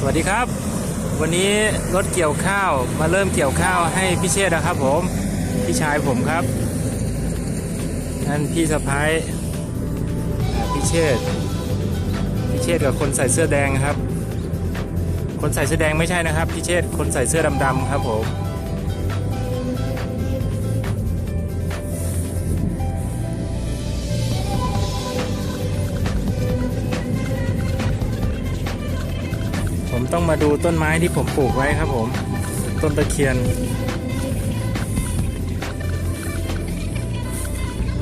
สวัสดีครับ วันนี้รถเกี่ยวข้าวมาเริ่มเกี่ยวข้าวให้พี่เชษนะครับผมพี่ชายผมครับนั่นพี่สะพ้ายพี่เชษพี่เชษกับคนใส่เสื้อแดงครับ คนใส่เสื้อแดงไม่ใช่นะครับพี่เชษคนใส่เสื้อดำๆครับผม ผมต้องมาดูต้นไม้ที่ผมปลูกไว้ครับผม ต้นตะเคียน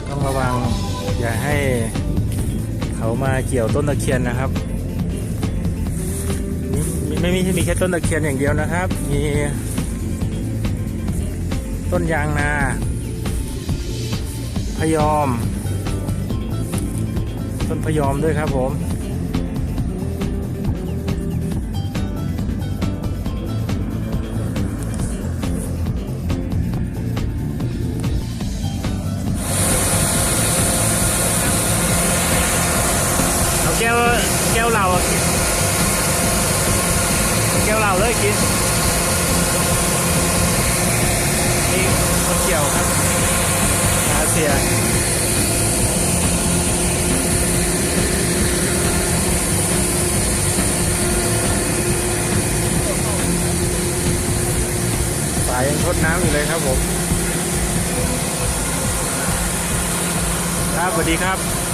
ต้องระวังอย่าให้เขามาเกี่ยวต้นตะเคียนนะครับไม่ไม่ใช่มีแค่ต้นตะเคียนอย่างเดียวนะครับ มีต้นยางนาพยอม ต้นพยอมด้วยครับผม แก้วแก้วเหลาแก้วเหลาเลยกินนี่คนเกี่ยวครับอาเซียฝายยังทดน้ำอยู่เลยครับผม ครับสวัสดีครับ